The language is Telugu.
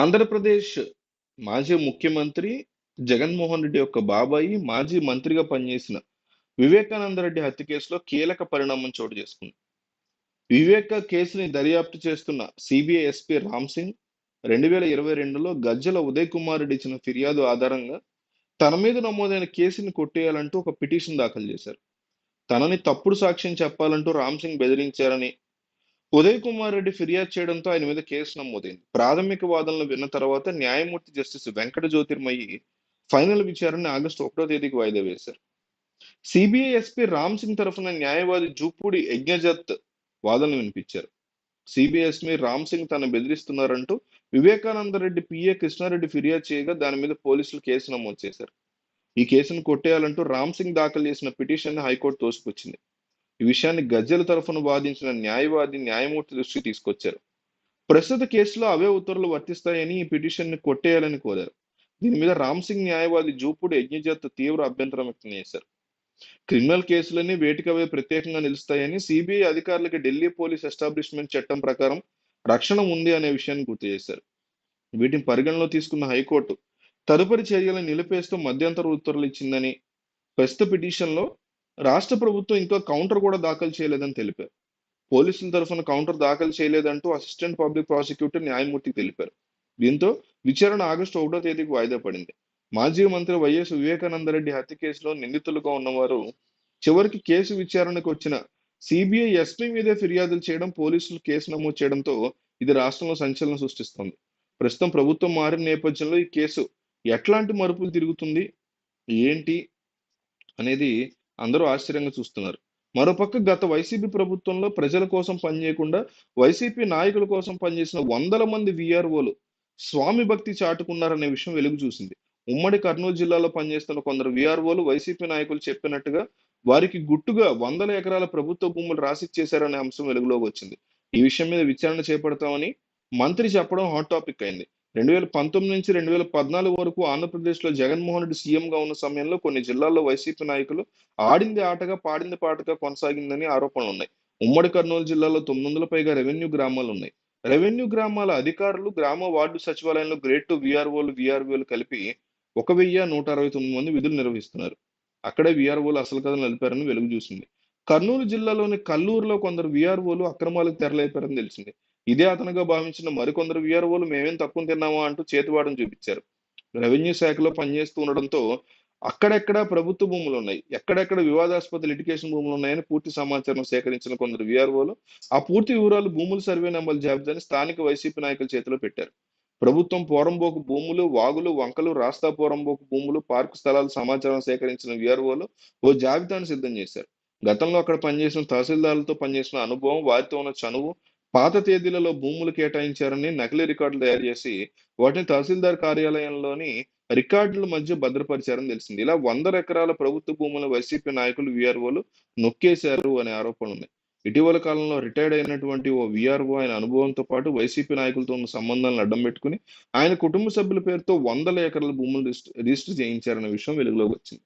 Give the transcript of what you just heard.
ఆంధ్రప్రదేశ్ మాజీ ముఖ్యమంత్రి జగన్మోహన్ రెడ్డి యొక్క బాబాయి మాజీ మంత్రిగా పనిచేసిన వివేకానంద రెడ్డి హత్య కేసులో కీలక పరిణామం చోటు చేసుకుంది. వివేక కేసుని దర్యాప్తు చేస్తున్న సిబిఐ ఎస్పీ రామ్ సింగ్ రెండు వేల ఇరవై రెండులో గజ్జల ఉదయ్ కుమార్ రెడ్డి ఇచ్చిన ఫిర్యాదు ఆధారంగా తన మీద నమోదైన కేసుని కొట్టేయాలంటూ ఒక పిటిషన్ దాఖలు చేశారు. తనని తప్పుడు సాక్ష్యం చెప్పాలంటూ రామ్ సింగ్ బెదిరించారని ఉదయ్ కుమార్ రెడ్డి ఫిర్యాదు చేయడంతో ఆయన మీద కేసు నమోదైంది. ప్రాథమిక వాదనలు విన్న తర్వాత న్యాయమూర్తి జస్టిస్ వెంకట జ్యోతిర్మయి ఫైనల్ విచారణ ఆగస్టు ఒకటో తేదీకి వాయిదా వేశారు. సిబిఐ ఎస్పీ రామ్ సింగ్ తరఫున న్యాయవాది జూపూడి యజ్ఞజత్ వాదనలు వినిపించారు. సిబిఐ ఎస్పీ రామ్ సింగ్ తను బెదిరిస్తున్నారంటూ వివేకానంద రెడ్డి పిఏ కృష్ణారెడ్డి ఫిర్యాదు చేయగా దాని మీద పోలీసులు కేసు నమోదు చేశారు. ఈ కేసును కొట్టేయాలంటూ రామ్ సింగ్ దాఖలు చేసిన పిటిషన్ హైకోర్టు తోసుకొచ్చింది. ఈ విషయాన్ని గజ్జల తరఫున వాదించిన న్యాయవాది న్యాయమూర్తి దృష్టికి తీసుకొచ్చారు. ప్రస్తుత కేసులో అవే ఉత్తర్వులు వర్తిస్తాయని ఈ పిటిషన్ని కొట్టేయాలని కోరారు. దీని మీద రామ్ సింగ్ న్యాయవాది జూపుడు యజ్ఞజాత తీవ్ర అభ్యంతరం వ్యక్తం చేశారు. క్రిమినల్ కేసులన్నీ వేటికవే ప్రత్యేకంగా నిలుస్తాయని సిబిఐ అధికారులకి ఢిల్లీ పోలీస్ ఎస్టాబ్లిష్మెంట్ చట్టం ప్రకారం రక్షణ ఉంది అనే విషయాన్ని గుర్తు చేశారు. వీటిని పరిగణలో తీసుకున్న హైకోర్టు తదుపరి చర్యలను నిలిపేస్తూ మధ్యంతర ఉత్తర్వులు ఇచ్చిందని ప్రస్తుత పిటిషన్లో రాష్ట్ర ప్రభుత్వం ఇంకా కౌంటర్ కూడా దాఖలు చేయలేదని తెలిపారు. పోలీసుల తరఫున కౌంటర్ దాఖలు చేయలేదంటూ అసిస్టెంట్ పబ్లిక్ ప్రాసిక్యూటర్ న్యాయమూర్తికి తెలిపారు. దీంతో విచారణ ఆగస్టు ఒకటో తేదీకి వాయిదా పడింది. మాజీ మంత్రి వైఎస్ వివేకానందరెడ్డి హత్య కేసులో నిందితులుగా ఉన్నవారు చివరికి కేసు విచారణకు వచ్చిన సిబిఐ ఎస్పీ మీదే ఫిర్యాదులు చేయడం పోలీసులు కేసు నమోదు చేయడంతో ఇది రాష్ట్రంలో సంచలనం సృష్టిస్తోంది. ప్రస్తుతం ప్రభుత్వం మారిన నేపథ్యంలో ఈ కేసు ఎట్లాంటి మరుపులు తిరుగుతుంది ఏంటి అనేది అందరూ ఆశ్చర్యంగా చూస్తున్నారు. మరోపక్క గత వైసీపీ ప్రభుత్వంలో ప్రజల కోసం పనిచేయకుండా వైసీపీ నాయకుల కోసం పనిచేసిన వందల మంది విఆర్ఓలు స్వామి భక్తి చాటుకున్నారనే విషయం వెలుగు చూసింది. ఉమ్మడి కర్నూలు జిల్లాలో పనిచేస్తున్న కొందరు విఆర్ఓలు వైసీపీ నాయకులు చెప్పినట్టుగా వారికి గుట్టుగా వందల ఎకరాల ప్రభుత్వ భూములు రాసిచ్చేశారనే అంశం వెలుగులోకి వచ్చింది. ఈ విషయం మీద విచారణ చేపడతామని మంత్రి చెప్పడం హాట్ టాపిక్ అయింది. రెండు వేల పంతొమ్మిది నుంచి రెండు వేల పద్నాలుగు వరకు ఆంధ్రప్రదేశ్లో జగన్మోహన్ రెడ్డి సీఎంగా ఉన్న సమయంలో కొన్ని జిల్లాల్లో వైసీపీ నాయకులు ఆడింది ఆటగా పాడింది పాటగా కొనసాగిందని ఆరోపణలు ఉన్నాయి. ఉమ్మడి కర్నూలు జిల్లాలో తొమ్మిది వందల పైగా రెవెన్యూ గ్రామాలు ఉన్నాయి. రెవెన్యూ గ్రామాల అధికారులు గ్రామ వార్డు సచివాలయంలో గ్రేడ్ టూ విఆర్ఓలు విఆర్ఓలు కలిపి ఒక వెయ్యి నూట అరవై తొమ్మిది మంది విధులు నిర్వహిస్తున్నారు. అక్కడే విఆర్ఓలు అసలు కథలు నలిపారని వెలుగు చూసింది. కర్నూలు జిల్లాలోని కల్లూరులో కొందరు విఆర్ఓలు అక్రమాలకు తెరలేపారని తెలిసింది. ఇదే అతనుగా భావించిన మరికొందరు విఆర్ఓలు మేమేం తక్కువ తిన్నామా అంటూ చేతివాడని చూపించారు. రెవెన్యూ శాఖలో పనిచేస్తూ ఉండడంతో అక్కడెక్కడ ప్రభుత్వ భూములు ఉన్నాయి ఎక్కడెక్కడ వివాదాస్పద లిటికేషన్ భూములు ఉన్నాయని పూర్తి సమాచారం సేకరించిన కొందరు విఆర్ఓలు ఆ పూర్తి వివరాలు భూముల సర్వే నెంబర్ జాబితాని స్థానిక వైసీపీ నాయకుల చేతిలో పెట్టారు. ప్రభుత్వం పోరంబోకు భూములు వాగులు వంకలు రాస్తా పోరంబోకు భూములు పార్కు స్థలాలు సమాచారం సేకరించిన విఆర్ఓలు ఓ జాబితాను సిద్ధం చేశారు. గతంలో అక్కడ పనిచేసిన తహసీల్దారులతో పనిచేసిన అనుభవం వారితో ఉన్న చనువు పాత తేదీలలో భూములు కేటాయించారని నకిలీ రికార్డులు తయారు చేసి వాటిని తహసీల్దార్ కార్యాలయంలోని రికార్డుల మధ్య భద్రపరిచారని తెలిసింది. ఇలా వందల ఎకరాల ప్రభుత్వ భూములు వైసీపీ నాయకులు విఆర్ఓలు నొక్కేశారు అనే ఆరోపణలు ఉన్నాయి ఇటీవల కాలంలో రిటైర్డ్ అయినటువంటి ఓ విఆర్ఓ ఆయన అనుభవంతో పాటు వైసీపీ నాయకులతో ఉన్న సంబంధాలను అడ్డం పెట్టుకుని ఆయన కుటుంబ సభ్యుల పేరుతో వందల ఎకరాల భూములు రిజిస్టర్ చేయించారనే విషయం వెలుగులోకి వచ్చింది.